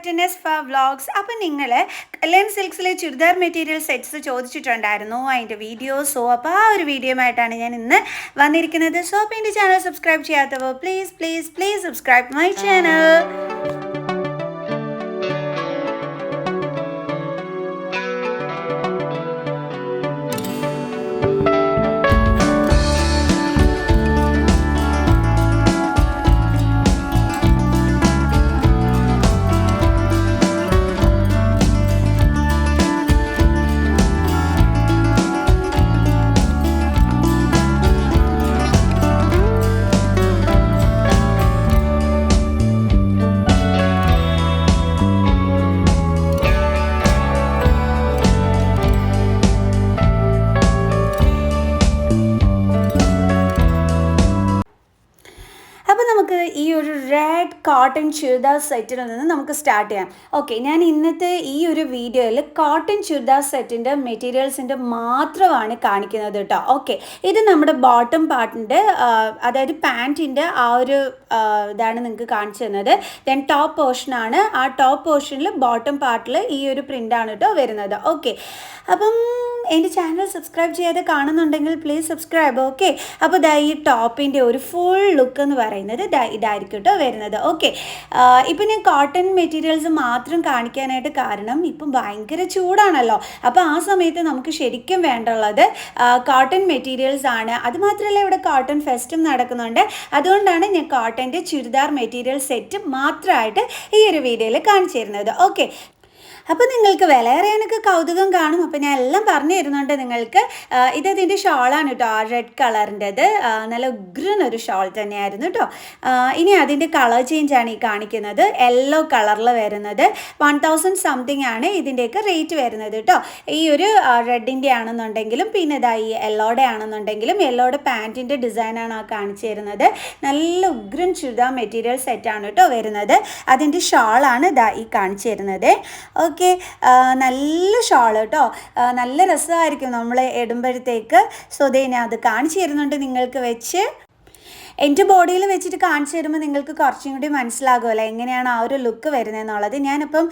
Back to നെസ്ഫ vlogs അപ്പം നിങ്ങൾ കല്യാൺ സിൽക്സിലെ ചുരിദാർ മെറ്റീരിയൽ സെറ്റ്സ് ചോദിച്ചിട്ടുണ്ടായിരുന്നു അതിന്റെ വീഡിയോസോ അപ്പോൾ ആ ഒരു വീഡിയോയുമായിട്ടാണ് ഞാൻ ഇന്ന് വന്നിരിക്കുന്നത്. സോ അപ്പോൾ എന്റെ channel subscribe ചെയ്യാത്തവോ please please please subscribe my channel cotton churidar സെറ്റിൽ നിന്ന് നമുക്ക് സ്റ്റാർട്ട് ചെയ്യാം. ഓക്കെ ഞാൻ ഇന്നത്തെ ഈ ഒരു വീഡിയോയിൽ കോട്ടൺ ചുരിദാർ സെറ്റിന്റെ മെറ്റീരിയൽസിന്റെ മാത്രമാണ് കാണിക്കുന്നത് കേട്ടോ ഓക്കെ ഇത് നമ്മുടെ ബോട്ടം പാർട്ടിന്റെ അതായത് പാന്റിന്റെ ആ ഒരു ഇതാണ് നിങ്ങൾക്ക് കാണിച്ചു തന്നത്. ദെൻ ടോപ്പ് പോർഷനാണ് ആ ടോപ്പ് പോർഷനിൽ ബോട്ടം പാർട്ടിൽ ഈ ഒരു പ്രിന്റാണ് കേട്ടോ വരുന്നത്. ഓക്കെ അപ്പം എന്റെ ചാനൽ സബ്സ്ക്രൈബ് ചെയ്യാതെ കാണുന്നുണ്ടെങ്കിൽ പ്ലീസ് സബ്സ്ക്രൈബ് ഓക്കെ അപ്പോൾ ദാ ഈ ടോപ്പിന്റെ ഒരു ഫുൾ ലുക്ക് എന്ന് പറയുന്നത് ഇതായിരിക്കും കേട്ടോ വരുന്നത്. ഓക്കെ ഇപ്പം ഞാൻ കോട്ടൺ മെറ്റീരിയൽസ് മാത്രം കാണിക്കാനായിട്ട് കാരണം ഇപ്പം ഭയങ്കര ചൂടാണല്ലോ. അപ്പോൾ ആ സമയത്ത് നമുക്ക് ശരിക്കും വേണ്ടുള്ളത് കോട്ടൺ മെറ്റീരിയൽസ് ആണ്. അതുമാത്രമല്ല ഇവിടെ കോട്ടൺ ഫെസ്റ്റും നടക്കുന്നുണ്ട്. അതുകൊണ്ടാണ് ഞാൻ കോട്ടന്റെ ചുരിദാർ മെറ്റീരിയൽ സെറ്റ് മാത്രമായിട്ട് ഈ ഒരു വീഡിയോയിൽ കാണിച്ചു തരുന്നത്. ഓക്കെ അപ്പോൾ നിങ്ങൾക്ക് വില അറിയാനൊക്കെ കൗതുകം കാണും. അപ്പോൾ ഞാൻ എല്ലാം പറഞ്ഞു തരുന്നുണ്ട് നിങ്ങൾക്ക്. ഇതതിന്റെ ഷോളാണ് കേട്ടോ ആ റെഡ് കളറിന്റെത് നല്ല ഉഗ്രനൊരു ഷോൾ തന്നെയായിരുന്നു കേട്ടോ ഇനി അതിന്റെ കളർ ചേഞ്ച് ആണ് ഈ കാണിക്കുന്നത്. യെല്ലോ കളറിൽ വരുന്നത്. വൺ തൗസൻഡ് സംതിങ് ആണ് ഇതിന്റെയൊക്കെ റേറ്റ് വരുന്നത് കേട്ടോ ഈ ഒരു റെഡിന്റെ ആണെന്നുണ്ടെങ്കിലും പിന്നെ ഇതാ ഈ യെല്ലോടെ ആണെന്നുണ്ടെങ്കിലും യെല്ലോടെ പാന്റിന്റെ ഡിസൈനാണ് ആ കാണിച്ചു തരുന്നത്. നല്ല ഉഗ്രൻ ചുരിദാർ മെറ്റീരിയൽ സെറ്റാണ് കേട്ടോ വരുന്നത്. അതിന്റെ ഷോളാണ് ഇതാ ഈ കാണിച്ചു തരുന്നത്. ഓക്കെ നല്ല ഷോൾ കേട്ടോ. നല്ല രസമായിരിക്കും നമ്മൾ ഇടുമ്പോഴത്തേക്ക് സോ ദേ ഞാൻ അത് കാണിച്ചു തരുന്നുണ്ട് നിങ്ങൾക്ക് വെച്ച്. എന്റെ ബോഡിയിൽ വെച്ചിട്ട് കാണിച്ചു തരുമ്പോൾ നിങ്ങൾക്ക് കുറച്ചും കൂടി മനസ്സിലാകുമല്ലോ എങ്ങനെയാണ് ആ ഒരു ലുക്ക് വരുന്നതെന്നുള്ളത്. ഞാനിപ്പം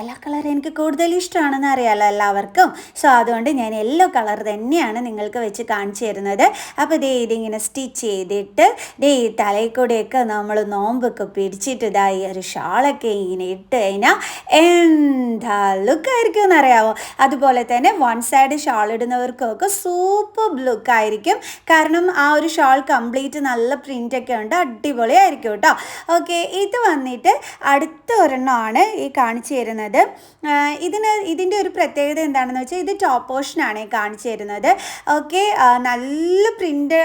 എല്ലാ കളറും എനിക്ക് കൂടുതൽ ഇഷ്ടമാണെന്ന് അറിയാമല്ലോ എല്ലാവർക്കും. സോ അതുകൊണ്ട് ഞാൻ യെല്ലോ കളർ തന്നെയാണ് നിങ്ങൾക്ക് വെച്ച് കാണിച്ചു തരുന്നത്. അപ്പോൾ ദേ ഇതിങ്ങനെ സ്റ്റിച്ച് ചെയ്തിട്ട് ദേ ഈ തലയിൽ കൂടെയൊക്കെ നമ്മൾ നോമ്പൊക്കെ പിടിച്ചിട്ട് ഇതാ ഈ ഒരു ഷാളൊക്കെ ഇങ്ങനെ ഇട്ട് കഴിഞ്ഞാൽ എന്താ ലുക്കായിരിക്കും എന്നറിയാമോ അതുപോലെ തന്നെ വൺ സൈഡ് ഷാൾ ഇടുന്നവർക്കൊക്കെ സൂപ്പർ ലുക്കായിരിക്കും. കാരണം ആ ഒരു ഷാൾ കംപ്ലീറ്റ് നല്ല പ്രിന്റ് ഒക്കെ ഉണ്ട് അടിപൊളിയായിരിക്കും കേട്ടോ. ഓക്കെ ഇത് വന്നിട്ട് അടുത്ത ഒരെണ്ണമാണ് ഈ കാണിച്ചു തരുന്നത്. ഇതിന് ഇതിന്റെ ഒരു പ്രത്യേകത എന്താണെന്ന് വെച്ചാൽ ഇത് ടോപ്പ് പോർഷനാണ് ഈ കാണിച്ചു തരുന്നത്. ഓക്കെ നല്ല പ്രിന്റ്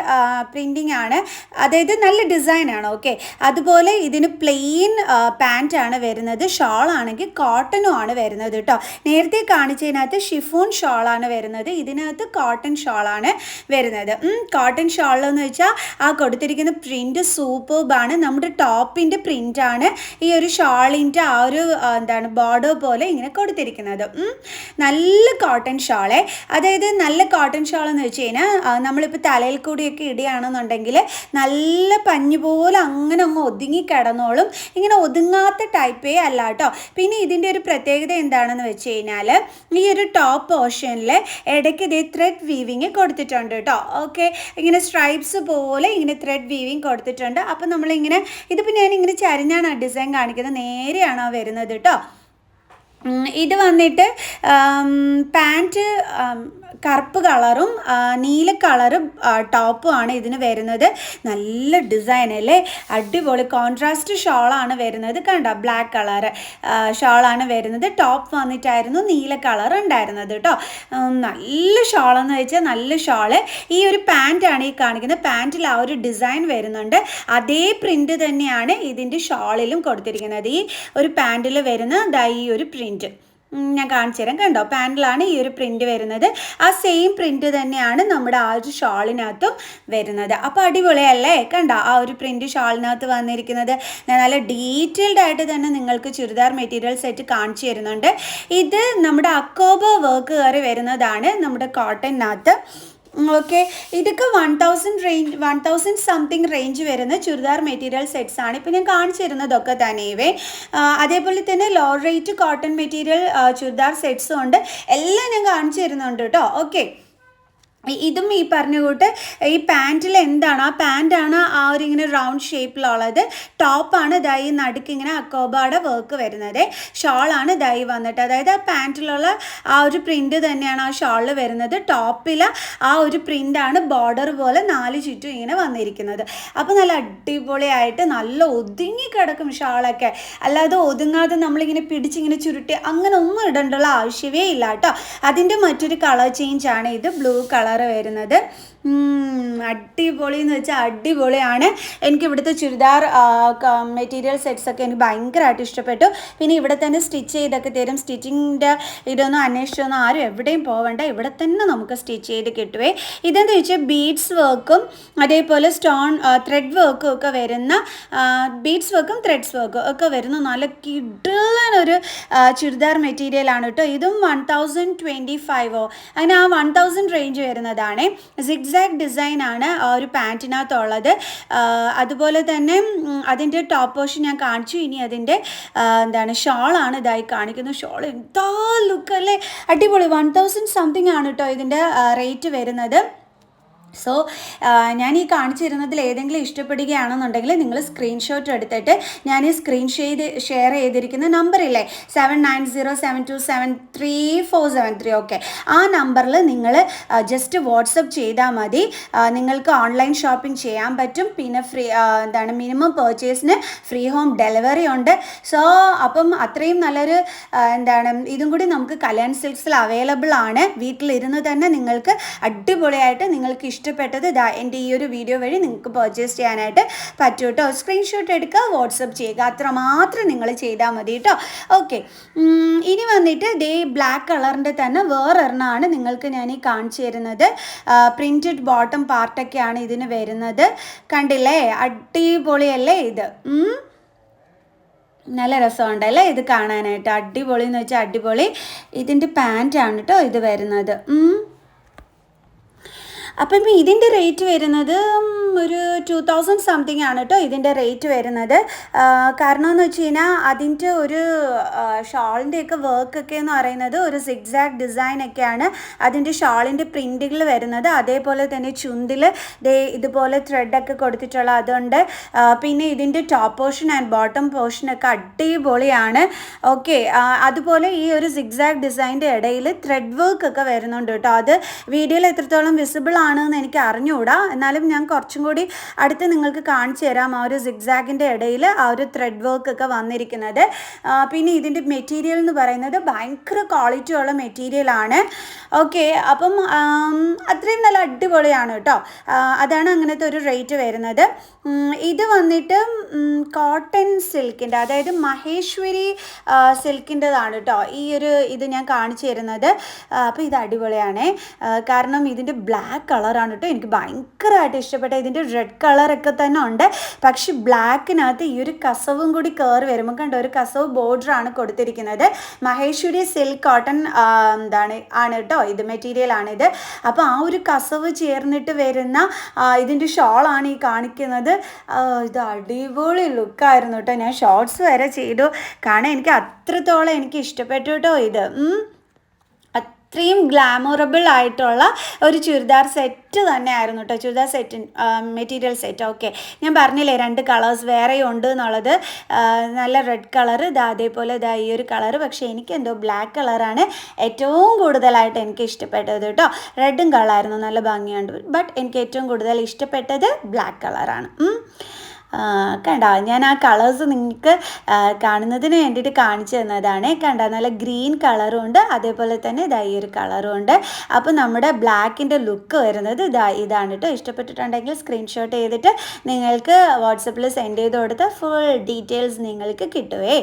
പ്രിന്റിങ് ആണ്. അതായത് നല്ല ഡിസൈനാണ് ഓക്കെ അതുപോലെ ഇതിന് പ്ലെയിൻ പാന്റാണ് വരുന്നത് ഷോൾ ആണെങ്കിൽ കോട്ടനും ആണ് വരുന്നത് കേട്ടോ. നേരത്തെ കാണിച്ചതിനകത്ത് ഷിഫോൺ ഷോളാണ് വരുന്നത് ഇതിനകത്ത് കോട്ടൺ ഷോളാണ് വരുന്നത്. കോട്ടൺ ഷോളെന്ന് വെച്ചാൽ ആ കൊടുത്തിരിക്കുന്ന പ്രിന്റ് സൂപ്പർബാണ് നമ്മുടെ ടോപ്പിന്റെ പ്രിന്റാണ് ഈ ഒരു ഷാളിന്റെ ആ ഒരു എന്താണ് ബോർഡർ പോലെ ഇങ്ങനെ കൊടുത്തിരിക്കുന്നത്. നല്ല കോട്ടൺ ഷാളെ അതായത് നല്ല കോട്ടൺ ഷാൾ എന്ന് വെച്ച് കഴിഞ്ഞാൽ നമ്മളിപ്പോൾ തലയിൽ കൂടിയൊക്കെ ഇടുകയാണെന്നുണ്ടെങ്കിൽ നല്ല പഞ്ഞു പോലെ അങ്ങനെ അങ്ങ് ഒതുങ്ങി കിടന്നോളും. ഇങ്ങനെ ഒതുങ്ങാത്ത ടൈപ്പേ അല്ല കേട്ടോ. പിന്നെ ഇതിന്റെ ഒരു പ്രത്യേകത എന്താണെന്ന് വെച്ച് കഴിഞ്ഞാൽ ഈ ഒരു ടോപ്പ് പോർഷനിൽ ഇടയ്ക്ക് ഇതേ ത്രെഡ് വീവിങ് കൊടുത്തിട്ടുണ്ട് കേട്ടോ. ഓക്കെ ഇങ്ങനെ സ്ട്രൈപ്സ് പോലെ ഇങ്ങനെ ത്രെഡ് വീവിങ് കൊടുത്തിട്ടുണ്ട്. അപ്പം നമ്മളിങ്ങനെ ഇതിപ്പോൾ ഇങ്ങനെ ചരിഞ്ഞാണ് ഡിസൈൻ കാണിക്കുന്നത്. നേരെയാണോ വരുന്നത് കേട്ടോ ഇത് വന്നിട്ട് പാന്റ് കറുപ്പ് കളറും നീല കളറും ടോപ്പും ആണ് ഇതിന് വരുന്നത്. നല്ല ഡിസൈൻ അല്ലേ? അടിപൊളി കോൺട്രാസ്റ്റ് ഷോളാണ് വരുന്നത് കണ്ട? ബ്ലാക്ക് കളറ് ഷോളാണ് വരുന്നത്. ടോപ്പ് വന്നിട്ടായിരുന്നു നീല കളർ ഉണ്ടായിരുന്നത് കേട്ടോ നല്ല ഷോളെന്ന് വെച്ചാൽ നല്ല ഷോൾ ഈ ഒരു പാന്റാണ് ഈ കാണിക്കുന്നത്. പാന്റിൽ ആ ഒരു ഡിസൈൻ വരുന്നുണ്ട്. അതേ പ്രിന്റ് തന്നെയാണ് ഇതിന്റെ ഷോളിലും കൊടുത്തിരിക്കുന്നത്. ഈ ഒരു പാന്റിൽ വരുന്ന ഈ ഒരു പ്രിന്റ് ഞാൻ കാണിച്ചു തരാം. കണ്ടോ പാനലാണ് ഈ ഒരു പ്രിന്റ് വരുന്നത്. ആ സെയിം പ്രിന്റ് തന്നെയാണ് നമ്മുടെ ആ ഒരു ഷാളിനകത്തും വരുന്നത്. അപ്പോൾ അടിപൊളിയല്ലേ? കണ്ടോ ആ ഒരു പ്രിന്റ് ഷാളിനകത്ത് വന്നിരിക്കുന്നത്. ഞാൻ നല്ല ഡീറ്റെയിൽഡ് ആയിട്ട് തന്നെ നിങ്ങൾക്ക് ചുരിദാർ മെറ്റീരിയൽ സെറ്റ് കാണിച്ചു തരുന്നുണ്ട്. ഇത് നമ്മുടെ അക്കോബ വർക്ക് കയറി വരുന്നതാണ് നമ്മുടെ കോട്ടണിനകത്ത് ഓക്കെ ഇതൊക്കെ one thousand range one thousand something range വരുന്ന ചുരിദാർ മെറ്റീരിയൽ സെറ്റ്സ് ആണ്. ഇപ്പം ഞാൻ കാണിച്ചു തരുന്നതൊക്കെ തന്നെയവേ അതേപോലെ തന്നെ low rate cotton material churidar സെറ്റ്സും ഉണ്ട്. എല്ലാം ഞാൻ കാണിച്ചു തരുന്നുണ്ട് കേട്ടോ ഓക്കെ ഇതും ഈ പറഞ്ഞ കൂട്ട് ഈ പാന്റിൽ എന്താണ് ആ പാന്റാണ് ആ ഒരു ഇങ്ങനെ റൗണ്ട് ഷേപ്പിലുള്ളത് ടോപ്പാണ് ദൈ നടുക്ക് ഇങ്ങനെ അക്കോബാടെ വർക്ക് വരുന്നത്. ഷോളാണ് ദൈ വന്നിട്ട്. അതായത് ആ പാന്റിലുള്ള ആ ഒരു പ്രിന്റ് തന്നെയാണ് ആ ഷോളിൽ വരുന്നത്. ടോപ്പിൽ ആ ഒരു പ്രിന്റാണ് ബോർഡർ പോലെ നാല് ചുറ്റും ഇങ്ങനെ വന്നിരിക്കുന്നത്. അപ്പോൾ നല്ല അടിപൊളിയായിട്ട് നല്ല ഒതുങ്ങി കിടക്കും ഷാളൊക്കെ അല്ലാതെ ഒതുങ്ങാതെ നമ്മളിങ്ങനെ പിടിച്ചിങ്ങനെ ചുരുട്ടി അങ്ങനെ ഒന്നും ഇടേണ്ടുള്ള ആവശ്യമേ ഇല്ല കേട്ടോ അതിന്റെ മറ്റൊരു കളർ ചേഞ്ച് ആണ് ഇത്. ബ്ലൂ കളർ വരുന്നത് അടിപൊളി എന്ന് വെച്ചാൽ അടിപൊളിയാണ്. എനിക്ക് ഇവിടുത്തെ ചുരിദാർ മെറ്റീരിയൽ സെറ്റ്സൊക്കെ എനിക്ക് ഭയങ്കരമായിട്ട് ഇഷ്ടപ്പെട്ടു. പിന്നെ ഇവിടെ തന്നെ സ്റ്റിച്ച് ചെയ്തൊക്കെ തരും. സ്റ്റിച്ചിങ്ങിന്റെ ഇതൊന്നും അന്വേഷിച്ചൊന്നും ആരും എവിടെയും പോവണ്ട. ഇവിടെ തന്നെ നമുക്ക് സ്റ്റിച്ച് ചെയ്ത് കിട്ടുവേ. ഇതെന്ന് വെച്ചാൽ ബീഡ്സ് വർക്കും അതേപോലെ സ്റ്റോൺ ത്രെഡ് വർക്കും ഒക്കെ വരുന്ന ബീഡ്സ് വർക്കും ത്രെഡ്സ് വർക്കും ഒക്കെ വരുന്ന നല്ല കിടലൻ ഒരു ചുരിദാർ മെറ്റീരിയൽ ആണ് കേട്ടോ. ഇതും വൺ തൗസൻഡ് ട്വന്റി ഫൈവോ അങ്ങനെ ആ വൺ തൗസൻഡ് റേഞ്ച് വരുന്നതാണ്. സിഗ്സാഗ് ഡിസൈൻ ആണ് ആ ഒരു പാന്റിനകത്തുള്ളത് അതുപോലെ തന്നെ അതിന്റെ ടോപ്പ് പോർഷൻ ഞാൻ കാണിച്ചു. ഇനി അതിന്റെ എന്താണ് ഷോളാണ് ഇതായി കാണിക്കുന്നത്. ഷോൾ എന്താ ലുക്ക് അല്ലേ? അടിപൊളി. വൺ തൗസൻഡ് സംതിങ് ആണ് കേട്ടോ ഇതിന്റെ റേറ്റ് വരുന്നത്. സോ ഞാൻ ഈ കാണിച്ചു തരുന്നതിൽ ഏതെങ്കിലും ഇഷ്ടപ്പെടുകയാണെന്നുണ്ടെങ്കിൽ നിങ്ങൾ സ്ക്രീൻഷോട്ട് എടുത്തിട്ട് ഞാൻ ഈ സ്ക്രീൻ ചെയ്ത് ഷെയർ ചെയ്തിരിക്കുന്ന നമ്പറില്ലേ seven nine zero seven two seven three four seven three okay ആ നമ്പറിൽ നിങ്ങൾ ജസ്റ്റ് വാട്സപ്പ് ചെയ്താൽ മതി. നിങ്ങൾക്ക് ഓൺലൈൻ ഷോപ്പിംഗ് ചെയ്യാൻ പറ്റും. പിന്നെ ഫ്രീ എന്താണ് മിനിമം പേർച്ചേസിന് ഫ്രീ ഹോം ഡെലിവറി ഉണ്ട്. സോ അപ്പം അത്രയും നല്ലൊരു എന്താണ് ഇതും കൂടി നമുക്ക് കല്യാൺ സിൽക്സിൽ അവൈലബിൾ ആണ്. വീട്ടിലിരുന്ന് തന്നെ നിങ്ങൾക്ക് അടിപൊളിയായിട്ട് നിങ്ങൾക്ക് ഇഷ്ടപ്പെട്ടത്. ദാ എന്റെ ഈ ഒരു വീഡിയോ വഴി നിങ്ങൾക്ക് പർച്ചേസ് ചെയ്യാനായിട്ട് പറ്റും കേട്ടോ സ്ക്രീൻഷോട്ട് എടുക്കുക വാട്സപ്പ് ചെയ്യുക. അത്രമാത്രം നിങ്ങൾ ചെയ്താൽ മതി കേട്ടോ ഓക്കെ ഇനി വന്നിട്ട് ദേ ബ്ലാക്ക് കളറിന്റെ തന്നെ വേറൊരെണ്ണമാണ് നിങ്ങൾക്ക് ഞാൻ ഈ കാണിച്ചു തരുന്നത്. പ്രിന്റഡ് ബോട്ടം പാർട്ടൊക്കെയാണ് ഇതിന് വരുന്നത്. കണ്ടില്ലേ? അടിപൊളിയല്ലേ ഇത്. നല്ല രസമുണ്ടല്ലേ ഇത് കാണാനായിട്ട്? അടിപൊളി എന്ന് വെച്ചാൽ അടിപൊളി. ഇതിന്റെ പാന്റാണ് കേട്ടോ ഇത് വരുന്നത്. അപ്പം ഇതിന്റെ റേറ്റ് വരുന്നത് ഒരു ടു തൗസൻഡ് സംതിങ് ആണ് കേട്ടോ ഇതിന്റെ റേറ്റ് വരുന്നത്. കാരണം എന്ന് വെച്ച് കഴിഞ്ഞാൽ അതിന്റെ ഒരു ഷാളിന്റെയൊക്കെ വർക്കൊക്കെ എന്ന് പറയുന്നത് ഒരു സിക്സാക്ട് ഡിസൈൻ ഒക്കെയാണ്. അതിന്റെ ഷാളിന്റെ പ്രിന്റുകൾ വരുന്നത്. അതേപോലെ തന്നെ ചുണ്ടിൽ ദേ ഇതുപോലെ ത്രെഡൊക്കെ കൊടുത്തിട്ടുള്ള അതുണ്ട്. പിന്നെ ഇതിന്റെ ടോപ്പ് പോർഷൻ ആൻഡ് ബോട്ടം പോർഷനൊക്കെ അടിപൊളിയാണ്. ഓക്കെ അതുപോലെ ഈ ഒരു സിക്സാക് ഡിസൈന്റെ ഇടയിൽ ത്രെഡ് വർക്ക് ഒക്കെ വരുന്നുണ്ട് കേട്ടോ അത് വീഡിയോയിൽ എത്രത്തോളം വിസിബിൾ ആണെന്ന് എനിക്ക് അറിഞ്ഞുകൂടാ. എന്നാലും ഞാൻ കുറച്ചും കൂടി അടുത്ത് നിങ്ങൾക്ക് കാണിച്ചു തരാം ആ ഒരു സിഗ്സാഗിന്റെ ഇടയിൽ ആ ഒരു ത്രെഡ് വർക്ക് ഒക്കെ വന്നിരിക്കുന്നത്. പിന്നെ ഇതിന്റെ മെറ്റീരിയൽ എന്ന് പറയുന്നത് ഭയങ്കര ക്വാളിറ്റി ഉള്ള മെറ്റീരിയലാണ് ഓക്കെ അപ്പം അത്രയും നല്ല അടിപൊളിയാണ് കേട്ടോ. അതാണ് അങ്ങനത്തെ ഒരു റേറ്റ് വരുന്നത്. ഇത് വന്നിട്ട് കോട്ടൺ സിൽക്കിന്റെ അതായത് മഹേശ്വരി സിൽക്കിന്റെതാണ് കേട്ടോ ഈ ഒരു ഇത് ഞാൻ കാണിച്ചു തരുന്നത്. അപ്പോൾ ഇത് അടിപൊളിയാണ്. കാരണം ഇതിന്റെ ബ്ലാക്ക് കളറാണ് കേട്ടോ. എനിക്ക് ഭയങ്കരമായിട്ട് ഇഷ്ടപ്പെട്ട ഇതിന്റെ റെഡ് കളറൊക്കെ തന്നെ ഉണ്ട്. പക്ഷേ ബ്ലാക്കിനകത്ത് ഈ ഒരു കസവും കൂടി കയറി വരുമ്പോൾ കണ്ട ഒരു കസവ് ബോർഡറാണ് കൊടുത്തിരിക്കുന്നത്. മഹേശ്വരി സിൽക്ക് കോട്ടൺ എന്താണ് ആണ് കേട്ടോ ഇത് മെറ്റീരിയൽ ആണിത് അപ്പോൾ ആ ഒരു കസവ് ചേർന്നിട്ട് വരുന്ന ഇതിന്റെ ഷോളാണ് ഈ കാണിക്കുന്നത്. ഇത് അടിപൊളി ലുക്കായിരുന്നു കേട്ടോ ഞാൻ ഷോർട്സ് വരെ ചെയ്തു. കാരണം എനിക്ക് അത്രത്തോളം എനിക്ക് ഇഷ്ടപ്പെട്ടു കേട്ടോ ഇത്. അത്രയും ഗ്ലാമറബിൾ ആയിട്ടുള്ള ഒരു ചുരിദാർ സെറ്റ് തന്നെയായിരുന്നു കേട്ടോ churidar set material set okay ഞാൻ പറഞ്ഞില്ലേ രണ്ട് കളേഴ്സ് വേറെയും ഉണ്ട് എന്നുള്ളത്. നല്ല റെഡ് കളർ ഇതാ അതേപോലെ ഇതാ ഈ ഒരു കളർ പക്ഷേ എനിക്ക് എന്തോ ബ്ലാക്ക് കളറാണ് ഏറ്റവും കൂടുതലായിട്ട് എനിക്ക് ഇഷ്ടപ്പെട്ടത് കേട്ടോ റെഡും കളറായിരുന്നു നല്ല ഭംഗിയുണ്ട്. ബട്ട് എനിക്ക് ഏറ്റവും കൂടുതൽ ഇഷ്ടപ്പെട്ടത് ബ്ലാക്ക് കളറാണ് കണ്ട? ഞാൻ ആ കളേഴ്സ് നിങ്ങൾക്ക് കാണുന്നതിന് വേണ്ടിയിട്ട് കാണിച്ചു തന്നതാണ്. കണ്ട? നല്ല ഗ്രീൻ കളറും ഉണ്ട്. അതേപോലെ തന്നെ ഇതാ ഈ ഒരു കളറും ഉണ്ട്. അപ്പോൾ നമ്മുടെ ബ്ലാക്കിന്റെ ലുക്ക് വരുന്നത് ഇതാ ഇതാണ് കേട്ടോ ഇഷ്ടപ്പെട്ടിട്ടുണ്ടെങ്കിൽ സ്ക്രീൻഷോട്ട് ചെയ്തിട്ട് നിങ്ങൾക്ക് വാട്സപ്പിൽ സെൻഡ് ചെയ്ത് കൊടുത്ത ഫുൾ ഡീറ്റെയിൽസ് നിങ്ങൾക്ക് കിട്ടുവേ.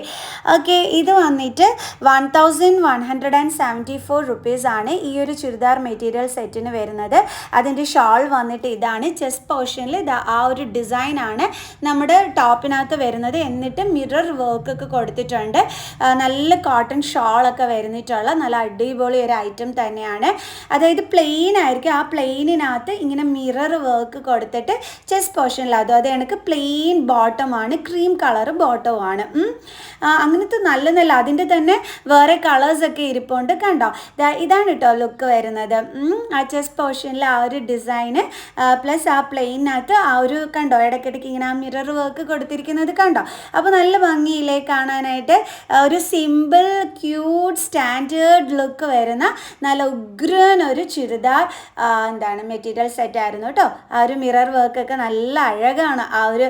ഓക്കെ ഇത് വന്നിട്ട് one thousand one hundred and seventy four rupees ആണ് ഈ ഒരു ചുരിദാർ മെറ്റീരിയൽ സെറ്റിന് വരുന്നത്. അതിന്റെ ഷാൾ വന്നിട്ട് ഇതാണ്. ചെസ്റ്റ് പോർഷനിൽ ഇതാ ആ ഒരു ഡിസൈനാണ് നമ്മുടെ ടോപ്പിനകത്ത് വരുന്നത് എന്നിട്ട് മിറർ വർക്ക് ഒക്കെ കൊടുത്തിട്ടുണ്ട് നല്ല കോട്ടൺ ഷോളൊക്കെ വരുന്നിട്ടുള്ള നല്ല അടിപൊളി ഒരു ഐറ്റം തന്നെയാണ്. അതായത് പ്ലെയിൻ ആയിരിക്കും. ആ പ്ലെയിനിനകത്ത് ഇങ്ങനെ മിറർ വർക്ക് കൊടുത്തിട്ട് ചെസ്റ്റ് പോർഷനിൽ അതും അത് എനിക്ക് പ്ലെയിൻ ബോട്ടമാണ് ക്രീം കളർ ബോട്ടവുമാണ് അങ്ങനത്തെ നല്ല നല്ല അതിന്റെ തന്നെ വേറെ കളേഴ്സൊക്കെ ഇരിപ്പുണ്ട് കണ്ടോ? ഇതാണ് കേട്ടോ ലുക്ക് വരുന്നത്. ആ ചെസ്റ്റ് പോർഷനിൽ ആ ഒരു ഡിസൈന് പ്ലസ് ആ പ്ലെയിനകത്ത് ആ ഒരു കണ്ടോ? ഇടയ്ക്കിടയ്ക്ക് ഇങ്ങനെ ആ മിറർ വർക്ക് കൊടുത്തിരിക്കുന്നത് കണ്ടോ? അപ്പോൾ നല്ല ഭംഗിയില്ലേ കാണാനായിട്ട്. ഒരു സിമ്പിൾ ക്യൂട്ട് സ്റ്റാൻഡേർഡ് ലുക്ക് വരുന്ന നല്ല ഉഗ്രൻ ഒരു ചുരിദാർ എന്താണ് മെറ്റീരിയൽ സെറ്റ് ആയിരുന്നു കേട്ടോ ആ ഒരു മിറർ വർക്കൊക്കെ നല്ല അഴകാണ് ആ ഒരു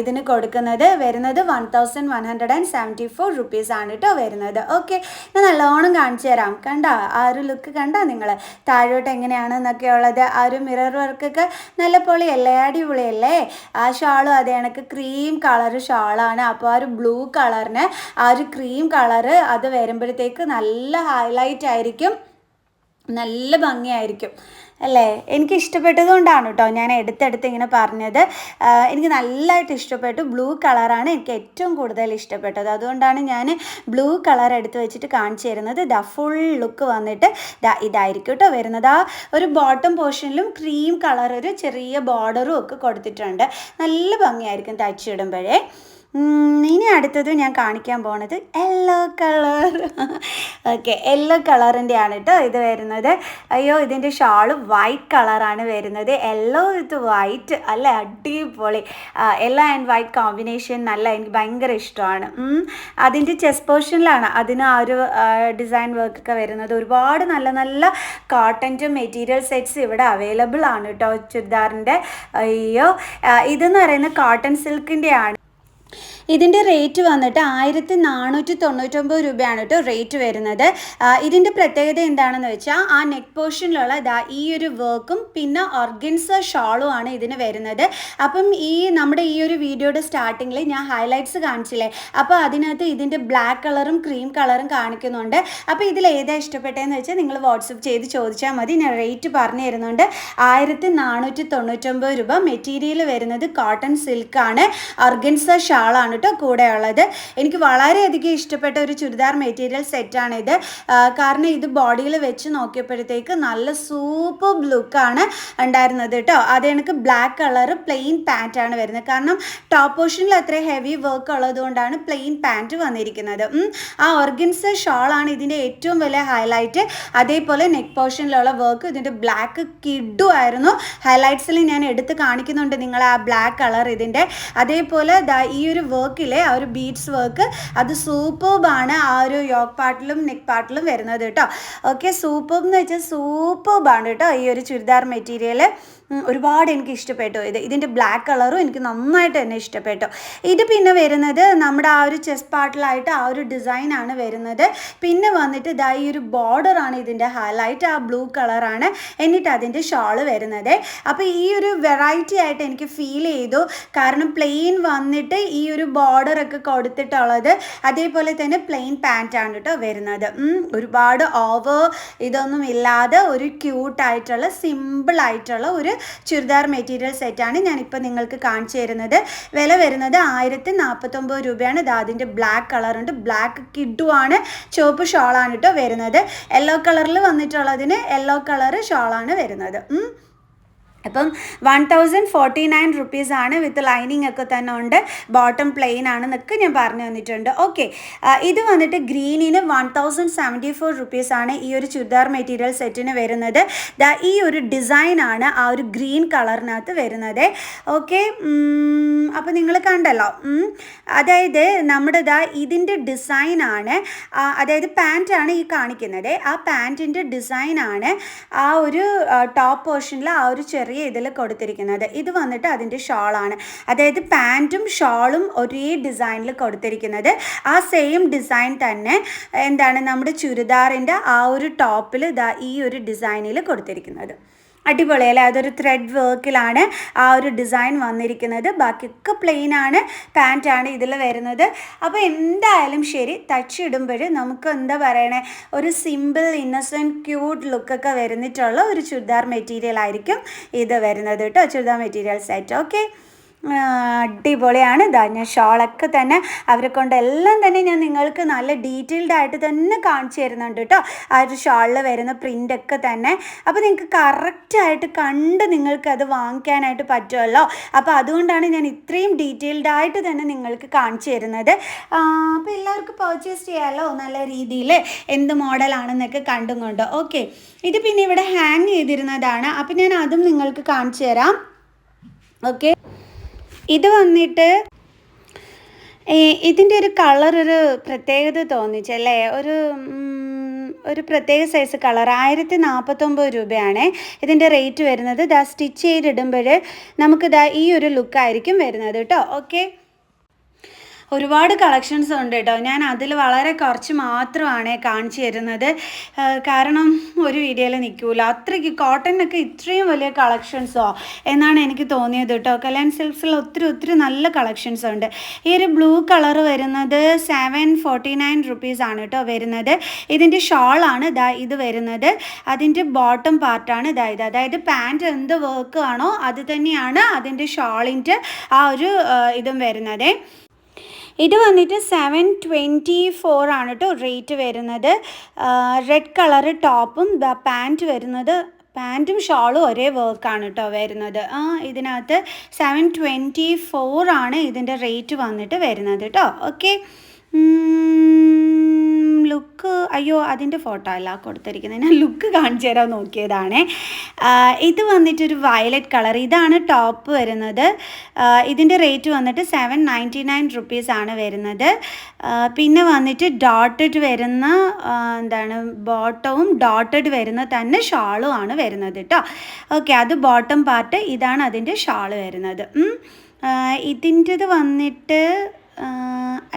ഇതിന് കൊടുക്കുന്നത്. വരുന്നത് one thousand one hundred and seventy four rupees ആണ് കേട്ടോ വരുന്നത്. ഓക്കെ ഞാൻ നല്ലോണം കാണിച്ചു തരാം. കണ്ടോ? ആ ഒരു ലുക്ക് കണ്ടോ നിങ്ങൾ താഴോട്ട് എങ്ങനെയാണെന്നൊക്കെ ഉള്ളത്. ആ ഒരു മിറർ വർക്കൊക്കെ നല്ല പൊളിയല്ലേ? അടിപൊളിയല്ലേ? ആ ഷാളും അതേ കണക്ക് ക്രീം കളർ ഷാളാണ്. അപ്പോൾ ആ ഒരു ബ്ലൂ കളറിന് ആ ഒരു ക്രീം കളറ് അത് വരുമ്പോഴത്തേക്ക് നല്ല ഹൈലൈറ്റ് ആയിരിക്കും. നല്ല ഭംഗിയായിരിക്കും. അല്ലേ? എനിക്ക് ഇഷ്ടപ്പെട്ടതുകൊണ്ടാണ് കേട്ടോ ഞാൻ എടുത്തെടുത്ത് ഇങ്ങനെ പറഞ്ഞത്. എനിക്ക് നല്ലതായിട്ട് ഇഷ്ടപ്പെട്ടു. ബ്ലൂ കളറാണ് എനിക്ക് ഏറ്റവും കൂടുതൽ ഇഷ്ടപ്പെട്ടത്. അതുകൊണ്ടാണ് ഞാൻ ബ്ലൂ കളർ എടുത്ത് വെച്ചിട്ട് കാണിച്ചു തരുന്നത്. ദ ഫുൾ ലുക്ക് വന്നിട്ട് ഇതായിരിക്കും കേട്ടോ വരുന്നത്. ആ ഒരു ബോട്ടം പോർഷനിലും ക്രീം കളർ ഒരു ചെറിയ ബോർഡറും ഒക്കെ കൊടുത്തിട്ടുണ്ട്. നല്ല ഭംഗിയായിരിക്കും തയ്ച്ചിടുമ്പോഴേ. ഇനി അടുത്തത് ഞാൻ കാണിക്കാൻ പോണത് യെല്ലോ കളർ ഓക്കെ യെല്ലോ കളറിന്റെ ആണ് കേട്ടോ ഇത് വരുന്നത്. അയ്യോ ഇതിന്റെ ഷാൾ വൈറ്റ് കളറാണ് വരുന്നത്. യെല്ലോ വിത്ത് വൈറ്റ് അല്ല? അടിപൊളി. യെല്ലോ ആൻഡ് വൈറ്റ് കോമ്പിനേഷൻ നല്ല എനിക്ക് ഭയങ്കര ഇഷ്ടമാണ്. അതിന്റെ ചെസ്റ്റ് പോർഷനിലാണ് അതിന് ആ ഒരു ഡിസൈൻ വർക്ക് ഒക്കെ വരുന്നത്. ഒരുപാട് നല്ല നല്ല കോട്ടന്റെ മെറ്റീരിയൽ സെറ്റ്സ് ഇവിടെ അവൈലബിൾ ആണ് കേട്ടോ ചുരിദാറിന്റെ അയ്യോ ഇതെന്ന് പറയുന്നത് കോട്ടൺ സിൽക്കിന്റെ ആണ്. ഇതിന്റെ റേറ്റ് വന്നിട്ട് ആയിരത്തി നാനൂറ്റി തൊണ്ണൂറ്റൊമ്പത് രൂപയാണ് കേട്ടോ റേറ്റ് വരുന്നത്. ഇതിന്റെ പ്രത്യേകത എന്താണെന്ന് വെച്ചാൽ ആ നെക്ക് പോർഷനിലുള്ള ഇതാ ഈ ഒരു വർക്കും പിന്നെ ഓർഗൻസ ഷാളും ആണ് ഇതിന് വരുന്നത്. അപ്പം ഈ നമ്മുടെ ഈ ഒരു വീഡിയോയുടെ സ്റ്റാർട്ടിങ്ങിൽ ഞാൻ ഹൈലൈറ്റ്സ് കാണിച്ചില്ലേ? അപ്പോൾ അതിനകത്ത് ഇതിന്റെ ബ്ലാക്ക് കളറും ക്രീം കളറും കാണിക്കുന്നുണ്ട്. അപ്പോൾ ഇതിൽ ഏതാ ഇഷ്ടപ്പെട്ടതെന്ന് വെച്ചാൽ നിങ്ങൾ വാട്സപ്പ് ചെയ്ത് ചോദിച്ചാൽ മതി. ഞാൻ റേറ്റ് പറഞ്ഞു തരുന്നുണ്ട്. ആയിരത്തി നാനൂറ്റി തൊണ്ണൂറ്റൊമ്പത് രൂപ മെറ്റീരിയൽ വരുന്നത് കോട്ടൺ സിൽക്കാണ് ഓർഗൻസ ഷാളാണ് കേട്ടോ കൂടെ ഉള്ളത്. എനിക്ക് വളരെയധികം ഇഷ്ടപ്പെട്ട ഒരു ചുരിദാർ മെറ്റീരിയൽ സെറ്റാണ് ഇത് കാരണം ഇത് ബോഡിയിൽ വെച്ച് നോക്കിയപ്പോഴത്തേക്ക് നല്ല സൂപ്പർ ലുക്കാണ് ഉണ്ടായിരുന്നത് കേട്ടോ അത് എനിക്ക് ബ്ലാക്ക് കളർ പ്ലെയിൻ പാന്റാണ് വരുന്നത്. കാരണം ടോപ്പ് പോർഷനിൽ അത്ര ഹെവി വർക്ക് ഉള്ളതുകൊണ്ടാണ് പ്ലെയിൻ പാന്റ് വന്നിരിക്കുന്നത്. ആ ഓർഗൻസ് ഷോളാണ് ഇതിന്റെ ഏറ്റവും വലിയ ഹൈലൈറ്റ് അതേപോലെ നെക്ക് പോർഷനിലുള്ള വർക്ക് ഇതിന്റെ ബ്ലാക്ക് കിഡു ആയിരുന്നു. ഹൈലൈറ്റ്സിൽ ഞാൻ എടുത്ത് കാണിക്കുന്നുണ്ട് നിങ്ങൾ ആ ബ്ലാക്ക് കളർ ഇതിന്റെ അതേപോലെ ഈ ഒരു വർക്കിലെ ആ ഒരു ബീഡ്സ് വർക്ക് അത് സൂപ്പർബാണ് ആ ഒരു യോക്ക് പാർട്ടിലും നെക്ക് പാർട്ടിലും വരുന്നത് കേട്ടോ. ഓക്കെ സൂപ്പർബ് എന്ന് വെച്ചാൽ സൂപ്പർബാണ് കേട്ടോ ഈ ഒരു ചുരിദാർ മെറ്റീരിയൽ ഒരുപാട് എനിക്ക് ഇഷ്ടപ്പെട്ടു. ഇത് ഇതിന്റെ ബ്ലാക്ക് കളറും എനിക്ക് നന്നായിട്ട് തന്നെ ഇഷ്ടപ്പെട്ടു. ഇത് പിന്നെ വരുന്നത് നമ്മുടെ ആ ഒരു ചെസ്റ്റ് പാർട്ടിലായിട്ട് ആ ഒരു ഡിസൈനാണ് വരുന്നത്. പിന്നെ വന്നിട്ട് ഇതാ ഈ ഒരു ബോർഡറാണ് ഇതിന്റെ ഹൈലൈറ്റ് ആ ബ്ലൂ കളറാണ് എന്നിട്ട് അതിന്റെ ഷാൾ വരുന്നത്. അപ്പോൾ ഈ ഒരു വെറൈറ്റി ആയിട്ട് എനിക്ക് ഫീൽ ചെയ്തു. കാരണം പ്ലെയിൻ വന്നിട്ട് ഈ ഒരു ബോർഡറൊക്കെ കൊടുത്തിട്ടുള്ളത് അതേപോലെ തന്നെ പ്ലെയിൻ പാന്റാണ് കേട്ടോ വരുന്നത്. ഒരുപാട് ഓവർ ഇതൊന്നും ഇല്ലാതെ ഒരു ക്യൂട്ടായിട്ടുള്ള സിമ്പിളായിട്ടുള്ള ഒരു ചുരിദാർ മെറ്റീരിയൽ സെറ്റാണ് ഞാനിപ്പോൾ നിങ്ങൾക്ക് കാണിച്ചു തരുന്നത്. വില വരുന്നത് ആയിരത്തി നാൽപ്പത്തൊമ്പത് രൂപയാണ് ഇത് അതിന്റെ ബ്ലാക്ക് കളറുണ്ട് ബ്ലാക്ക് കിഡുമാണ് ചുവപ്പ് ഷോളാണ് കേട്ടോ വരുന്നത്. യെല്ലോ കളറിൽ വന്നിട്ടുള്ളതിന് യെല്ലോ കളർ ഷോളാണ് വരുന്നത്. അപ്പം one thousand forty nine rupees ആണ് വിത്ത് ലൈനിങ് ഒക്കെ തന്നെ ഉണ്ട്. ബോട്ടം പ്ലെയിൻ ആണെന്നൊക്കെ ഞാൻ പറഞ്ഞു തന്നിട്ടുണ്ട്. ഓക്കെ ഇത് വന്നിട്ട് ഗ്രീനിന് one thousand seventy four rupees ആണ് ഈ ഒരു ചുരിദാർ മെറ്റീരിയൽ സെറ്റിന് വരുന്നത്. ദാ ഈ ഒരു ഡിസൈൻ ആണ് ആ ഒരു ഗ്രീൻ കളറിനകത്ത് വരുന്നത്. ഓക്കെ അപ്പോൾ നിങ്ങൾ കണ്ടല്ലോ. അതായത് നമ്മുടെ ദാ ഇതിന്റെ ആണ് അതായത് പാന്റാണ് ഈ കാണിക്കുന്നത്. ആ പാന്റിന്റെ ആണ് ആ ഒരു ടോപ്പ് പോർഷനിൽ ആ ഒരു ചെറിയ ഇതിൽ കൊടുത്തിരിക്കുന്നത്. ഇത് വന്നിട്ട് അതിന്റെ ഷാളാണ്. അതായത് പാന്റും ഷാളും ഒരേ ഡിസൈനിൽ കൊടുത്തിരിക്കുന്നത്. ആ സെയിം ഡിസൈൻ തന്നെ എന്താണ് നമ്മുടെ ചുരിദാറിന്റെ ആ ഒരു ടോപ്പിൽ ഇതാ ഈ ഒരു ഡിസൈനിൽ കൊടുത്തിരിക്കുന്നത്. അടിപൊളിയല്ലേ അതൊരു ത്രെഡ് വർക്കിലാണ് ആ ഒരു ഡിസൈൻ വന്നിരിക്കുന്നത്. ബാക്കിയൊക്കെ പ്ലെയിൻ ആണ്. പാന്റാണ് ഇതിൽ വരുന്നത്. അപ്പോൾ എന്തായാലും ശരി തച്ചിടുമ്പോൾ നമുക്ക് എന്താ പറയണേ? ഒരു സിമ്പിൾ ഇന്നസെന്റ് ക്യൂട്ട് ലുക്കൊക്കെ വരുന്നിട്ടുള്ള ഒരു ചുരിദാർ മെറ്റീരിയൽ ആയിരിക്കും ഇത് വരുന്നത് കേട്ടോ. ചുരിദാർ മെറ്റീരിയൽ സെറ്റ് ഓക്കെ അടിപൊളിയാണ്. ഇതാ ഞാൻ ഷോളൊക്കെ തന്നെ അവരെ കൊണ്ട് എല്ലാം തന്നെ ഞാൻ നിങ്ങൾക്ക് നല്ല ഡീറ്റെയിൽഡ് ആയിട്ട് തന്നെ കാണിച്ചു തരുന്നുണ്ട് കേട്ടോ. ആ ഒരു ഷോളിൽ വരുന്ന പ്രിന്റൊക്കെ തന്നെ. അപ്പോൾ നിങ്ങൾക്ക് കറക്റ്റായിട്ട് കണ്ട് നിങ്ങൾക്ക് അത് വാങ്ങിക്കാനായിട്ട് പറ്റുമല്ലോ. അപ്പോൾ അതുകൊണ്ടാണ് ഞാൻ ഇത്രയും ഡീറ്റെയിൽഡ് ആയിട്ട് തന്നെ നിങ്ങൾക്ക് കാണിച്ചു തരുന്നത്. അപ്പോൾ എല്ലാവർക്കും പർച്ചേസ് ചെയ്യാമല്ലോ നല്ല രീതിയിൽ എന്ത് മോഡലാണെന്നൊക്കെ കണ്ടും കൊണ്ട് ഓക്കെ ഇത് പിന്നെ ഇവിടെ ഹാങ് ചെയ്തിരുന്നതാണ്. അപ്പോൾ ഞാൻ അതും നിങ്ങൾക്ക് കാണിച്ചു തരാം. ഓക്കെ ഇത് വന്നിട്ട് ഇതിന്റെ ഒരു കളർ ഒരു പ്രത്യേകത തോന്നിച്ചല്ലേ ഒരു ഒരു പ്രത്യേക സൈസ് കളർ. ആയിരത്തി നാൽപ്പത്തൊമ്പത് രൂപയാണ് ഇതിന്റെ റേറ്റ് വരുന്നത്. ദാ സ്റ്റിച്ച് ചെയ്തിടുമ്പോൾ നമുക്ക് ഈ ഒരു ലുക്കായിരിക്കും വരുന്നത് കേട്ടോ. ഓക്കെ? ഒരുപാട് കളക്ഷൻസ് ഉണ്ട് കേട്ടോ. ഞാൻ അതിൽ വളരെ കുറച്ച് മാത്രമാണ് കാണിച്ചു തരുന്നത്. കാരണം ഒരു വീഡിയോയിൽ നിൽക്കൂല. അത്രയ്ക്ക് കോട്ടനൊക്കെ ഇത്രയും വലിയ കളക്ഷൻസോ എന്നാണ് എനിക്ക് തോന്നിയത് കേട്ടോ. കല്യാൺ സിൽക്സിൽ ഒത്തിരി ഒത്തിരി നല്ല കളക്ഷൻസ് ഉണ്ട്. ഈ ഒരു ബ്ലൂ കളർ വരുന്നത് സെവൻ ഫോർട്ടി നയൻ റുപ്പീസ് ആണ് കേട്ടോ വരുന്നത്. ഇതിന്റെ ഷോളാണ് ഇതാ ഇത് വരുന്നത്. അതിന്റെ ബോട്ടം പാർട്ടാണ് ഇതാ ഇത്. അതായത് പാന്റ് എന്ത് വർക്ക് ആണോ അത് തന്നെയാണ് അതിന്റെ ഷോളിന്റെ ആ ഒരു ഇതും വരുന്നത്. ഇത് വന്നിട്ട് സെവൻ ട്വന്റി ഫോർ ആണ് കേട്ടോ റേറ്റ് വരുന്നത്. റെഡ് കളറ് ടോപ്പും പാന്റ് വരുന്നത്. പാന്റും ഷോളും ഒരേ വർക്കാണ് കേട്ടോ വരുന്നത്. ആ ഇതിനകത്ത് സെവൻ ട്വന്റി ഫോർ ആണ് ഇതിന്റെ റേറ്റ് വന്നിട്ട് വരുന്നത് കേട്ടോ ഓക്കെ ലുക്ക് അയ്യോ അതിന്റെ ഫോട്ടോ അല്ല കൊടുത്തിരിക്കുന്നത്. ഞാൻ ലുക്ക് കാണിച്ചു തരാൻ നോക്കിയതാണ്. ഇത് വന്നിട്ടൊരു വയലറ്റ് കളർ ഇതാണ് ടോപ്പ് വരുന്നത്. ഇതിന്റെ റേറ്റ് വന്നിട്ട് സെവൻ നയന്റി നയൻ വരുന്നത്. പിന്നെ വന്നിട്ട് ഡോട്ടഡ് വരുന്ന എന്താണ് ബോട്ടവും ഡോട്ടഡ് വരുന്ന തന്നെ ഷാളും ആണ് വരുന്നത് കേട്ടോ ഓക്കെ അത് ബോട്ടം പാർട്ട് ഇതാണ് അതിന്റെ ഷാൾ വരുന്നത്. ഇതിന്റെത് വന്നിട്ട്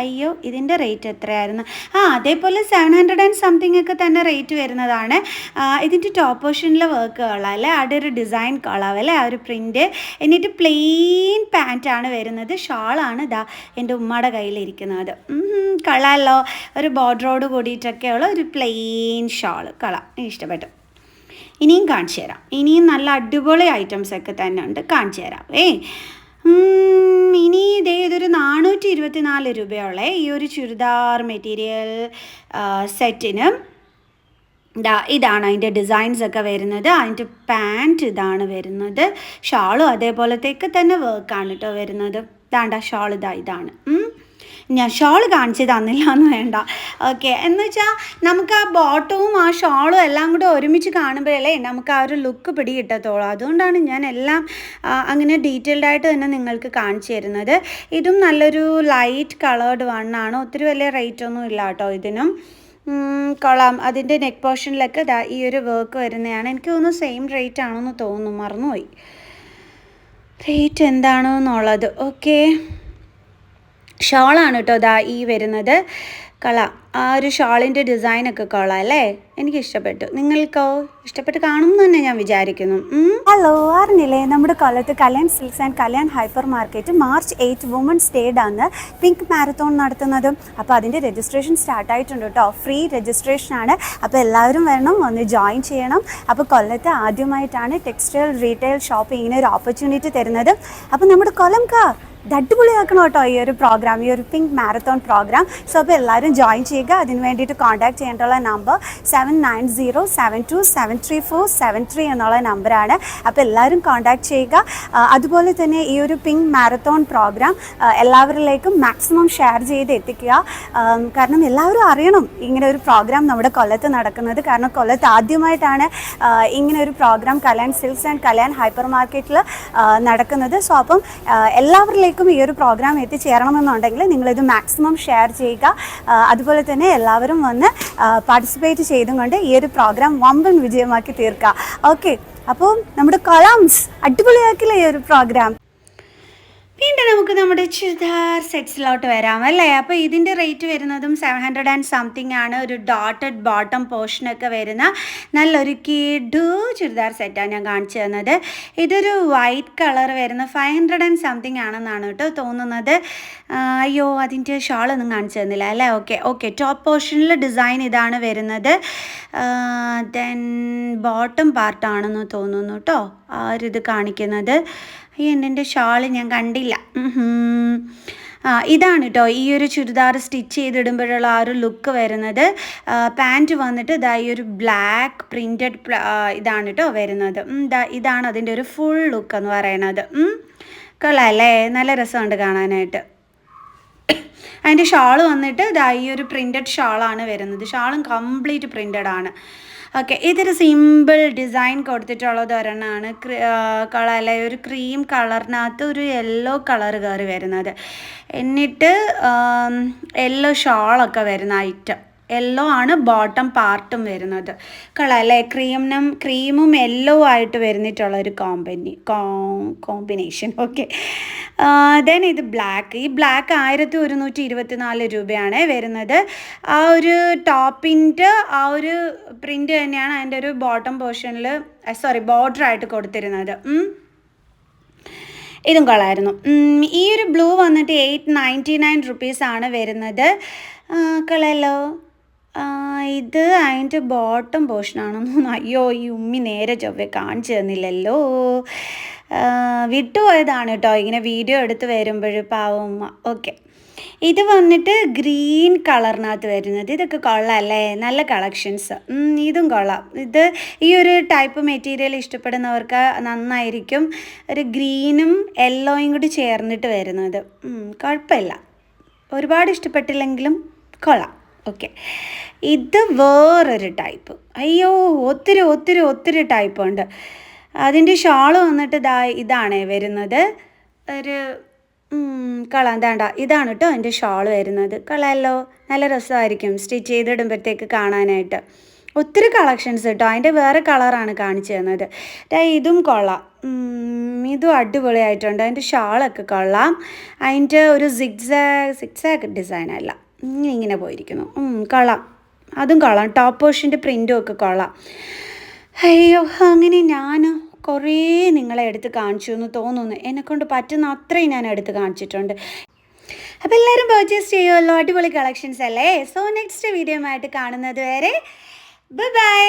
അയ്യോ ഇതിന്റെ റേറ്റ് എത്രയായിരുന്നു? ആ അതേപോലെ സെവൻ ഹൺഡ്രഡ് ആൻഡ് സംതിങ് ഒക്കെ തന്നെ റേറ്റ് വരുന്നതാണ്. ഇതിന്റെ ടോപ്പ് പോർഷനിലെ വർക്ക് കൊള്ളാം അല്ലേ? അവിടെ ഒരു ഡിസൈൻ കൊള്ളാം അല്ലേ? ആ ഒരു പ്രിന്റ് എന്നിട്ട് പ്ലെയിൻ പാന്റാണ് വരുന്നത്. ഷാളാണ് ഇതാ എന്റെ ഉമ്മയുടെ കയ്യിലിരിക്കുന്നത് കളല്ലോ ഒരു ബോർഡറോട് കൂടിയിട്ടൊക്കെയുള്ള ഒരു പ്ലെയിൻ ഷാൾ കള എനിക്ക് ഇഷ്ടപ്പെട്ടു. ഇനിയും കാണിച്ചു തരാം. ഇനിയും നല്ല അടിപൊളി ഐറ്റംസ് ഒക്കെ തന്നെ ഉണ്ട്. കാണിച്ചു തരാം. ഏ ഇനി ഇതേ ഇതൊരു നാനൂറ്റി ഇരുപത്തി നാല് രൂപയുള്ളേ ഈ ഒരു ചുരിദാർ മെറ്റീരിയൽ സെറ്റിനും ഇതാ ഇതാണ് അതിന്റെ ഡിസൈൻസ് ഒക്കെ വരുന്നത്. അതിന്റെ പാന്റ് ഇതാണ് വരുന്നത്. ഷാളും അതേപോലത്തേക്ക് തന്നെ വർക്കാണ് കേട്ടോ വരുന്നത്. ഇതാണ്ട ഷാൾ ഇതാ ഇതാണ്. ഞാൻ ഷോൾ കാണിച്ച് തന്നില്ല എന്ന് വേണ്ട. ഓക്കെ എന്ന് വെച്ചാൽ നമുക്ക് ആ ബോട്ടവും ആ ഷോളും എല്ലാം കൂടെ ഒരുമിച്ച് കാണുമ്പോഴല്ലേ നമുക്ക് ആ ഒരു ലുക്ക് പിടി കിട്ടത്തുള്ളൂ അതുകൊണ്ടാണ് ഞാൻ എല്ലാം അങ്ങനെ ഡീറ്റെയിൽഡ് ആയിട്ട് തന്നെ നിങ്ങൾക്ക് കാണിച്ചു തരുന്നത്. ഇതും നല്ലൊരു ലൈറ്റ് കളേർഡ് വണ്ണാണ് ഒത്തിരി വലിയ റേറ്റ് ഒന്നും ഇല്ല കേട്ടോ ഇതിനും. കൊള്ളാം. അതിന്റെ നെക്ക് പോർഷനിലൊക്കെ ഈ ഒരു വർക്ക് വരുന്നതാണ്. എനിക്ക് തോന്നുന്നു സെയിം റേറ്റ് ആണെന്ന് തോന്നുന്നു. മറന്നുപോയി. റേറ്റ് എന്താണോ എന്നുള്ളത് ഓക്കെ ഷോളാണ് കേട്ടോ ദാ ഈ വരുന്നത്. കള ആ ഒരു ഷോളിന്റെ ഡിസൈനൊക്കെ കൊള്ളാം അല്ലേ? എനിക്ക് ഇഷ്ടപ്പെട്ടു. നിങ്ങൾക്കോ? ഇഷ്ടപ്പെട്ട് കാണും എന്ന് തന്നെ ഞാൻ വിചാരിക്കുന്നു. ഹലോ അറിഞ്ഞില്ലേ? നമ്മുടെ കൊല്ലത്ത് Kalyan Silks and Kalyan Hyper Market March eight women's day ആണ് പിങ്ക് മാരത്തോൺ നടത്തുന്നത്. അപ്പോൾ അതിന്റെ രജിസ്ട്രേഷൻ സ്റ്റാർട്ട് ആയിട്ടുണ്ട് കേട്ടോ. ഫ്രീ രജിസ്ട്രേഷൻ ആണ്. അപ്പോൾ എല്ലാവരും വരണം ഒന്ന് ജോയിൻ ചെയ്യണം. അപ്പോൾ കൊല്ലത്ത് ആദ്യമായിട്ടാണ് ടെക്സ്റ്റൈൽ റീറ്റെയിൽ ഷോപ്പിങ്ങിന് ഒരു ഓപ്പർച്യൂണിറ്റി തരുന്നത്. അപ്പോൾ നമ്മുടെ കൊല്ലം കാ ഇത് അടിപൊളിയാക്കണം കേട്ടോ ഈ ഒരു പ്രോഗ്രാം ഈ ഒരു പിങ്ക് മാരത്തോൺ പ്രോഗ്രാം സോ അപ്പോൾ എല്ലാവരും ജോയിൻ ചെയ്യുക. അതിന് വേണ്ടിയിട്ട് contact ചെയ്യേണ്ടുള്ള number seven nine zero seven two seven three four seven three എന്നുള്ള നമ്പറാണ് അപ്പോൾ എല്ലാവരും കോൺടാക്ട് ചെയ്യുക. അതുപോലെ തന്നെ ഈ ഒരു പിങ്ക് മാരത്തോൺ പ്രോഗ്രാം എല്ലാവരിലേക്കും മാക്സിമം ഷെയർ ചെയ്ത് എത്തിക്കുക. കാരണം എല്ലാവരും അറിയണം ഇങ്ങനെ ഒരു പ്രോഗ്രാം നമ്മുടെ കൊല്ലത്ത് നടക്കുന്നത്. കാരണം കൊല്ലത്ത് ആദ്യമായിട്ടാണ് ഇങ്ങനെ ഒരു program Kalyan silks and Kalyan hyper മാർക്കറ്റിൽ നടക്കുന്നത്. സോ അപ്പം ആ, എല്ലാവരിലേക്കും ഈ ഒരു പ്രോഗ്രാം എത്തിച്ചേരണമെന്നുണ്ടെങ്കിൽ നിങ്ങളിത് മാക്സിമം ഷെയർ ചെയ്യുക. അതുപോലെ തന്നെ എല്ലാവരും വന്ന് പാർട്ടിസിപ്പേറ്റ് ചെയ്തും കൊണ്ട് ഈ ഒരു പ്രോഗ്രാം വമ്പൻ വിജയമാക്കി തീർക്കുക. ഓക്കെ അപ്പോൾ നമ്മുടെ കൊളാംസ് അടിപൊളിയാക്കില്ല ഈ ഒരു പ്രോഗ്രാം വീണ്ടും നമുക്ക് നമ്മുടെ ചുരിദാർ സെറ്റ്സിലോട്ട് വരാം അല്ലേ? അപ്പോൾ ഇതിന്റെ റേറ്റ് വരുന്നതും സെവൻ ഹൺഡ്രഡ് ആൻഡ് സംതിങ് ആണ്. ഒരു ഡോട്ടഡ് ബോട്ടം പോർഷനൊക്കെ വരുന്ന നല്ലൊരു കിഡു ചുരിദാർ സെറ്റാണ് ഞാൻ കാണിച്ചു തന്നത്. ഇതൊരു വൈറ്റ് കളർ വരുന്ന ഫൈവ് ഹൺഡ്രഡ് ആൻഡ് സംതിങ് ആണെന്നാണ് കേട്ടോ തോന്നുന്നത്. അയ്യോ അതിന്റെ ഷാളൊന്നും കാണിച്ചു തന്നില്ല അല്ലേ? ഓക്കെ ഓക്കെ ടോപ്പ് പോർഷനിൽ ഡിസൈൻ ഇതാണ് വരുന്നത്. ദെൻ ബോട്ടം പാർട്ടാണെന്ന് തോന്നുന്നു കേട്ടോ. ആ ഒരു ഇത് കാണിക്കുന്നത്. അയ്യോ എന്റെ ഷാൾ ഞാൻ കണ്ടില്ല. ഇതാണ് കേട്ടോ ഈ ഒരു ചുരിദാർ സ്റ്റിച്ച് ചെയ്തിടുമ്പോഴുള്ള ആ ഒരു ലുക്ക് വരുന്നത്. പാന്റ് വന്നിട്ട് ഇതാ ഈ ഒരു ബ്ലാക്ക് പ്രിന്റഡ് ഇതാണ് കേട്ടോ വരുന്നത്. ഇതാണ് അതിന്റെ ഒരു ഫുൾ ലുക്ക് എന്ന് പറയണത്. കൊള്ളാം അല്ലേ നല്ല രസമുണ്ട് കാണാനായിട്ട്. അതിന്റെ ഷാൾ വന്നിട്ട് ഇതാ ഈ ഒരു പ്രിന്റഡ് ഷാളാണ് വരുന്നത്. ഷാളും കംപ്ലീറ്റ് പ്രിന്റഡ് ആണ് ഓക്കെ ഇതൊരു സിമ്പിൾ ഡിസൈൻ കൊടുത്തിട്ടുള്ളത് ഒരെണ്ണമാണ്. കളർ അല്ലെ ഒരു ക്രീം കളറിനകത്ത് ഒരു യെല്ലോ കളർ കയറി വരുന്നത്. എന്നിട്ട് യെല്ലോ ഷാളൊക്കെ വരുന്ന ഐറ്റം യെല്ലോ ആണ് ബോട്ടം പാർട്ടും വരുന്നത്. കള അല്ലേ? ക്രീമിനും ക്രീമും യെല്ലോ ആയിട്ട് വരുന്നിട്ടുള്ള ഒരു കോമ്പനി കോമ്പിനേഷൻ ഓക്കെ ദെൻ ഇത് ബ്ലാക്ക് ഈ ബ്ലാക്ക് ആയിരത്തി ഒരുന്നൂറ്റി ഇരുപത്തി നാല് രൂപയാണ് വരുന്നത്. ആ ഒരു ടോപ്പിന്റെ ആ ഒരു പ്രിന്റ് തന്നെയാണ് അതിന്റെ ഒരു ബോട്ടം പോർഷനിൽ സോറി ബോർഡർ ആയിട്ട് കൊടുത്തിരുന്നത്. ഇതും കൊള്ളായിരുന്നു. ഉം, ഈ ഒരു ബ്ലൂ വന്നിട്ട് എയ്റ്റ് നയന്റി നയൻ റുപ്പീസാണ് വരുന്നത്. കളല്ലോ ഇത് അതിന്റെ ബോട്ടം പോർഷനാണെന്ന് തോന്നുന്നു. അയ്യോ ഈ ഉമ്മി നേരെ ചൊവ്വെ കാണിച്ചു തന്നില്ലല്ലോ. വിട്ടുപോയതാണ് കേട്ടോ. ഇങ്ങനെ വീഡിയോ എടുത്ത് വരുമ്പോൾ പാവമ്മ ഓക്കെ ഇത് വന്നിട്ട് ഗ്രീൻ കളറിനകത്ത് വരുന്നത്. ഇതൊക്കെ കൊള്ളാം അല്ലേ? നല്ല കളക്ഷൻസ് ഇതും കൊള്ളാം. ഇത് ഈ ഒരു ടൈപ്പ് മെറ്റീരിയൽ ഇഷ്ടപ്പെടുന്നവർക്ക് നന്നായിരിക്കും. ഒരു ഗ്രീനും യെല്ലോയും കൂടി ചേർന്നിട്ട് വരുന്നത്. കുഴപ്പമില്ല. ഒരുപാട് ഇഷ്ടപ്പെട്ടില്ലെങ്കിലും കൊള്ളാം. ഓക്കെ ഇത് വേറൊരു ടൈപ്പ് അയ്യോ ഒത്തിരി ഒത്തിരി ഒത്തിരി ടൈപ്പ് ഉണ്ട്. അതിന്റെ ഷാൾ വന്നിട്ട് ഇതാ ഇതാണ് വരുന്നത്. ഒരു കള വേണ്ട ഇതാണ് കേട്ടോ എന്റെ ഷാൾ വരുന്നത്. കളയല്ലോ. നല്ല രസമായിരിക്കും സ്റ്റിച്ച് ചെയ്തിടുമ്പോഴത്തേക്ക് കാണാനായിട്ട്. ഒത്തിരി കളക്ഷൻസ് കേട്ടോ അതിന്റെ വേറെ കളറാണ് കാണിച്ചു തന്നത്. ഇതും കൊള്ളാം. ഇതും അടിപൊളിയായിട്ടുണ്ട്. അതിന്റെ ഷാളൊക്കെ കൊള്ളാം. അതിന്റെ ഒരു സിക്സാഗ് സിക്സാഗ് ഡിസൈനല്ല ഇങ്ങനെ പോയിരിക്കുന്നു. ഉം, കൊള്ളാം അതും കൊള്ളാം ടോപ്പ് പോർഷന്റെ പ്രിന്റും ഒക്കെ കൊള്ളാം അയ്യോ അങ്ങനെ ഞാൻ കുറേ നിങ്ങളെ എടുത്ത് കാണിച്ചു എന്ന് തോന്നുന്നു. എന്നെക്കൊണ്ട് പറ്റുന്ന അത്രയും ഞാൻ എടുത്ത് കാണിച്ചിട്ടുണ്ട്. അപ്പോൾ എല്ലാവരും പർച്ചേസ് ചെയ്യുമല്ലോ? അടിപൊളി കളക്ഷൻസ് അല്ലേ? സോ നെക്സ്റ്റ് വീഡിയോ ആയിട്ട് കാണുന്നത് വരെ ബൈ ബൈ